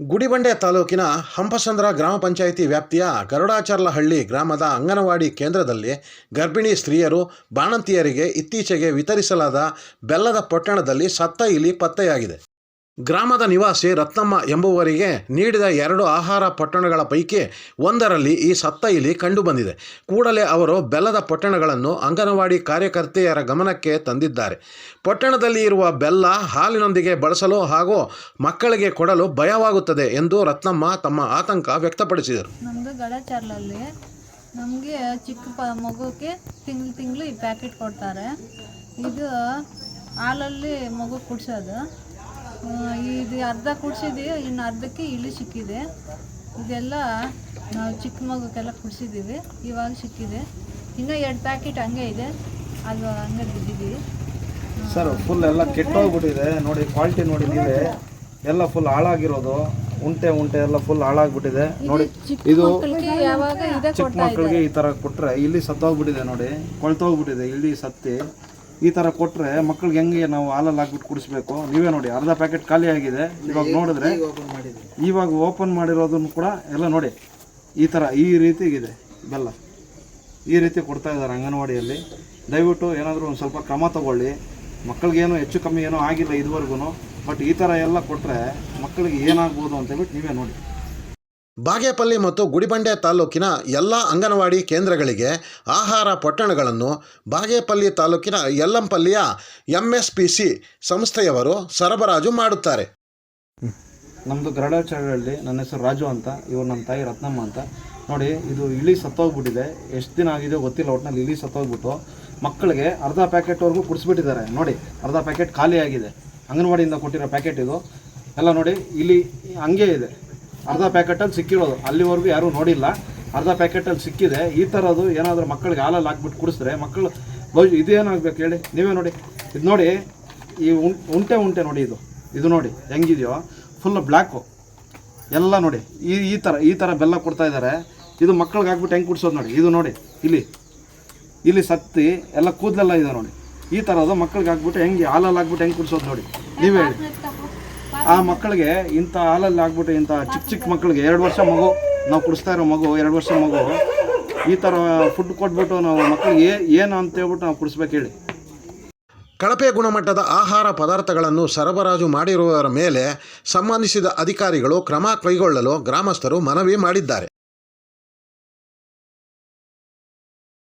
ಗುಡಿಬಂಡೆ ತಾಲೂಕಿನ ಹಂಪಸಂದ್ರ ಗ್ರಾಮ ಪಂಚಾಯಿತಿ ವ್ಯಾಪ್ತಿಯ ಗರುಡಾಚರ್ಲಹಳ್ಳಿ ಗ್ರಾಮದ ಅಂಗನವಾಡಿ ಕೇಂದ್ರದಲ್ಲಿ ಗರ್ಭಿಣಿ ಸ್ತ್ರೀಯರು ಬಾಣಂತಿಯರಿಗೆ ಇತ್ತೀಚೆಗೆ ವಿತರಿಸಲಾದ ಬೆಲ್ಲದ ಪೊಟ್ಟಣದಲ್ಲಿ ಸತ್ತ ಇಲಿ ಪತ್ತೆಯಾಗಿದೆ. ಗ್ರಾಮದ ನಿವಾಸಿ ರತ್ನಮ್ಮ ಎಂಬುವರಿಗೆ ನೀಡಿದ ಎರಡು ಆಹಾರ ಪೊಟ್ಟಣಗಳ ಪೈಕಿ ಒಂದರಲ್ಲಿ ಈ ಸತ್ತ ಇಲಿ ಕಂಡುಬಂದಿದೆ. ಕೂಡಲೇ ಅವರು ಬೆಲ್ಲದ ಪೊಟ್ಟಣಗಳನ್ನು ಅಂಗನವಾಡಿ ಕಾರ್ಯಕರ್ತೆಯರ ಗಮನಕ್ಕೆ ತಂದಿದ್ದಾರೆ. ಪೊಟ್ಟಣದಲ್ಲಿ ಇರುವ ಬೆಲ್ಲ ಹಾಲಿನೊಂದಿಗೆ ಬಳಸಲು ಹಾಗೂ ಮಕ್ಕಳಿಗೆ ಕೊಡಲು ಭಯವಾಗುತ್ತದೆ ಎಂದು ರತ್ನಮ್ಮ ತಮ್ಮ ಆತಂಕ ವ್ಯಕ್ತಪಡಿಸಿದರು. ನಮಗೆ ಚಿಕ್ಕ ಮಗುಗೆ ತಿಂಗಳು ತಿಂಗಳು ಈ ಪ್ಯಾಕೆಟ್ ಕೊಡ್ತಾರೆ. ಇದು ಹಾಲಲ್ಲಿ ಮಗು ಕುಡ್ಸೋದು. ಇದು ಅರ್ಧ ಕುಡಿಸಿದ್ವಿ ಇನ್ನು ಅರ್ಧಕ್ಕೆ ಇಳಿ ಸಿಕ್ಕಿದೆ. ಇದೆಲ್ಲ ನಾವು ಚಿಕ್ಕ ಮಗುಕ್ಕೆಲ್ಲ ಕುಡ್ಸಿದ್ದೀವಿ ಇವಾಗ ಸಿಕ್ಕಿದೆ. ಇನ್ನೂ ಎರಡು ಪ್ಯಾಕೆಟ್ ಹಂಗೆ ಇದೆ ಅದು ಹಂಗೆ ಬಿದ್ದಿದ್ದೀವಿ. ಸರ್ ಫುಲ್ ಎಲ್ಲ ಕೆಟ್ಟೋಗ್ಬಿಟ್ಟಿದೆ. ನೋಡಿ ಕ್ವಾಲಿಟಿ ನೋಡಿ ನೀವೇ. ಎಲ್ಲ ಫುಲ್ ಹಾಳಾಗಿರೋದು. ಉಂಟೆ ಉಂಟೆ ಎಲ್ಲ ಫುಲ್ ಹಾಳಾಗ್ಬಿಟ್ಟಿದೆ. ನೋಡಿ ಇದು ಚಿಕ್ಕ ಮಕ್ಕಳಿಗೆ ಈ ತರ ಕೊಟ್ರೆ ಇಲ್ಲಿ ಸತ್ತೋಗ್ಬಿಟ್ಟಿದೆ ನೋಡಿ. ಕೊಳ್ತೋಗ್ಬಿಟ್ಟಿದೆ ಇಲ್ಲಿ ಸತ್ತಿ. ಈ ತರ ಕೊಟ್ರೆ ಮಕ್ಕಳಿಗೆ ಹೆಂಗೆ ನಾವು ಹಾಲಲ್ಲಿ ಹಾಕ್ಬಿಟ್ಟು ಕುಡಿಸ್ಬೇಕು? ನೀವೇ ನೋಡಿ ಅರ್ಧ ಪ್ಯಾಕೆಟ್ ಖಾಲಿ ಆಗಿದೆ. ಇವಾಗ ನೋಡಿದ್ರೆ ಇವಾಗ ಓಪನ್ ಮಾಡಿರೋದನ್ನು ಕೂಡ ಎಲ್ಲ ನೋಡಿ. ಈ ತರ ಈ ರೀತಿಗಿದೆ ಬೆಲ್ಲ. ಈ ರೀತಿ ಕೊಡ್ತಾ ಇದ್ದಾರೆ ಅಂಗನವಾಡಿಯಲ್ಲಿ. ದಯವಿಟ್ಟು ಏನಾದರೂ ಒಂದು ಸ್ವಲ್ಪ ಕ್ರಮ ತಗೊಳ್ಳಿ. ಮಕ್ಕಳಿಗೇನು ಹೆಚ್ಚು ಕಮ್ಮಿ ಏನೂ ಆಗಿಲ್ಲ ಇದುವರೆಗೂ ಬಟ್ ಈ ಥರ ಎಲ್ಲ ಕೊಟ್ಟರೆ ಮಕ್ಕಳಿಗೆ ಏನಾಗ್ಬೋದು ಅಂತ ಹೇಳ್ಬಿಟ್ಟು ನೀವೇ ನೋಡಿ. ಬಾಗೇಪಲ್ಲಿ ಮತ್ತು ಗುಡಿಬಂಡೆ ತಾಲೂಕಿನ ಎಲ್ಲ ಅಂಗನವಾಡಿ ಕೇಂದ್ರಗಳಿಗೆ ಆಹಾರ ಪೊಟ್ಟಣಗಳನ್ನು ಬಾಗೇಪಲ್ಲಿ ತಾಲೂಕಿನ ಯಲ್ಲಂಪಲ್ಲಿಯ ಎಂಎಸ್ಪಿಸಿ ಸಂಸ್ಥೆಯವರು ಸರಬರಾಜು ಮಾಡುತ್ತಾರೆ. ನಮ್ಮದು ಗರಡಾಚಾರ್ಯಹಳ್ಳಿ ನನ್ನ ಹೆಸರು ರಾಜು ಅಂತ, ಇವರು ನಮ್ಮ ತಾಯಿ ರತ್ನಮ್ಮ ಅಂತ. ನೋಡಿ, ಇದು ಇಳಿ ಸತ್ತೋಗ್ಬಿಟ್ಟಿದೆ. ಎಷ್ಟು ದಿನ ಆಗಿದೆ ಗೊತ್ತಿಲ್ಲ ಒಟ್ಟಿನಲ್ಲಿ ಇಳಿ ಸತ್ತೋಗ್ಬಿಟ್ಟು ಮಕ್ಕಳಿಗೆ ಅರ್ಧ ಪ್ಯಾಕೆಟ್ವರೆಗೂ ಕುಡಿಸ್ಬಿಟ್ಟಿದ್ದಾರೆ. ನೋಡಿ, ಅರ್ಧ ಪ್ಯಾಕೆಟ್ ಖಾಲಿ ಆಗಿದೆ. ಅಂಗನವಾಡಿಯಿಂದ ಕೊಟ್ಟಿರೋ ಪ್ಯಾಕೆಟ್ ಇದು. ಎಲ್ಲ ನೋಡಿ ಇಲ್ಲಿ ಹಂಗೆ ಇದೆ. ಅರ್ಧ ಪ್ಯಾಕೆಟಲ್ಲಿ ಸಿಕ್ಕಿರೋದು. ಅಲ್ಲಿವರೆಗೂ ಯಾರೂ ನೋಡಿಲ್ಲ. ಅರ್ಧ ಪ್ಯಾಕೆಟಲ್ಲಿ ಸಿಕ್ಕಿದೆ. ಈ ಥರದ್ದು ಏನಾದರೂ ಮಕ್ಕಳಿಗೆ ಹಾಲಲ್ಲಿ ಹಾಕ್ಬಿಟ್ಟು ಕುಡಿಸಿದ್ರೆ ಮಕ್ಕಳು ಭವಿಷ್ಯ ಇದೇನಾಗಬೇಕು ಹೇಳಿ? ನೀವೇ ನೋಡಿ. ಇದು ನೋಡಿ, ಈ ಉಂಟೆ ಉಂಟೆ ನೋಡಿ ಇದು. ಇದು ನೋಡಿ, ಹೆಂಗಿದೆಯೋ? ಫುಲ್ ಬ್ಲ್ಯಾಕು ಎಲ್ಲ ನೋಡಿ. ಈ ಈ ಥರ ಈ ಥರ ಬೆಲ್ಲ ಕೊಡ್ತಾ ಇದ್ದಾರೆ. ಇದು ಮಕ್ಕಳಿಗೆ ಹಾಕ್ಬಿಟ್ಟು ಹೆಂಗೆ ಕುಡಿಸೋದು ನೋಡಿ. ಇದು ನೋಡಿ, ಇಲ್ಲಿ. ಇಲ್ಲಿ ಸತ್ತಿ, ಎಲ್ಲ ಕೂದಲೆಲ್ಲ ಇದೆ ನೋಡಿ. ಈ ಥರದ್ದು ಮಕ್ಕಳಿಗೆ ಹಾಕ್ಬಿಟ್ಟು ಹೆಂಗೆ ಹಾಲಲ್ಲಿ ಹಾಕ್ಬಿಟ್ಟು ಹೆಂಗೆ ಕುಡಿಸೋದು ನೋಡಿ. ನೀವೇ ಹೇಳಿ. ಆ ಮಕ್ಕಳಿಗೆ ಇಂಥ ಹಾಲಲ್ಲಿ ಆಗ್ಬಿಟ್ಟು ಇಂಥ ಚಿಕ್ಕ ಚಿಕ್ಕ ಮಕ್ಕಳಿಗೆ ಎರಡು ವರ್ಷ ಮಗು, ನಾವು ಕುಡಿಸ್ತಾ ಇರೋ ಮಗು, ಎರಡು ವರ್ಷ ಮಗು, ಈ ಥರ ಫುಡ್ ಕೊಟ್ಬಿಟ್ಟು ನಾವು ಮಕ್ಕಳಿಗೆ ಏನು ಅಂತ ಹೇಳ್ಬಿಟ್ಟು ನಾವು ಕುಡಿಸ್ಬೇಕು ಹೇಳಿ. ಕಳಪೆ ಗುಣಮಟ್ಟದ ಆಹಾರ ಪದಾರ್ಥಗಳನ್ನು ಸರಬರಾಜು ಮಾಡಿರುವವರ ಮೇಲೆ ಸಂಬಂಧಿಸಿದ ಅಧಿಕಾರಿಗಳು ಕ್ರಮ ಕೈಗೊಳ್ಳಲು ಗ್ರಾಮಸ್ಥರು ಮನವಿ ಮಾಡಿದ್ದಾರೆ.